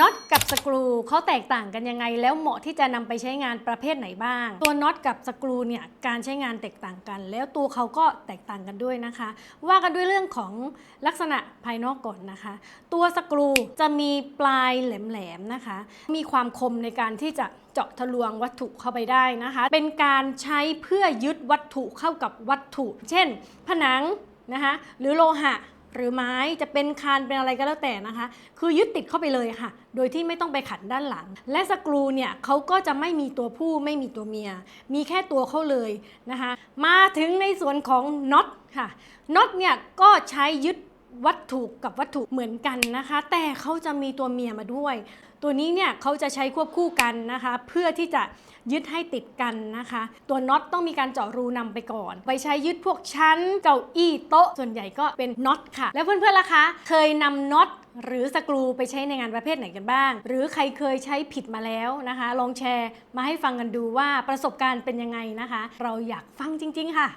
น็อตกับสกรูเขาแตกต่างกันยังไง แล้วเหมาะที่จะนำไปใช้งานประเภทไหนบ้าง ตัวน็อตกับสกรูเนี่ยการใช้งานแตกต่างกัน แล้วตัวเขาก็แตกต่างกันด้วยนะคะ ว่ากันด้วยเรื่องของลักษณะภายนอกก่อนนะคะ ตัวสกรูจะมีปลายแหลมๆนะคะ มีความคมในการที่จะเจาะทะลวงวัตถุเข้าไปได้นะคะ เป็นการใช้เพื่อยึดวัตถุเข้ากับวัตถุ เช่น ผนังนะคะหรือโลหะ หรือไม้จะเป็นคานเป็นอะไรก็แล้วแต่นะคะ คือยึดติดเข้าไปเลยค่ะ โดยที่ไม่ต้องไปขันด้านหลัง และสกรูเนี่ยเขาก็จะไม่มีตัวผู้ไม่มีตัวเมีย มีแค่ตัวเขาเลยนะคะ มาถึงในส่วนของน็อตค่ะน็อตเนี่ยก็ใช้ยึด วัตถุกับวัตถุเหมือนกันนะคะ แต่เขาจะมีตัวเมียมาด้วย ตัวนี้เนี่ยเขาจะใช้ควบคู่กันนะคะ เพื่อที่จะยึดให้ติดกันนะคะ ตัวน็อตต้องมีการเจาะรูนำไปก่อน ไปใช้ยึดพวกชั้นเก้าอี้โต๊ะ ส่วนใหญ่ก็เป็นน็อตค่ะ แล้วเพื่อนๆล่ะคะ เคยนำน็อตหรือสกรูไปใช้ในงานประเภทไหนกันบ้าง หรือใครเคยใช้ผิดมาแล้วนะคะ ลองแชร์มาให้ฟังกันดูว่าประสบการณ์เป็นยังไงนะคะ เราอยากฟังจริง ๆ ค่ะ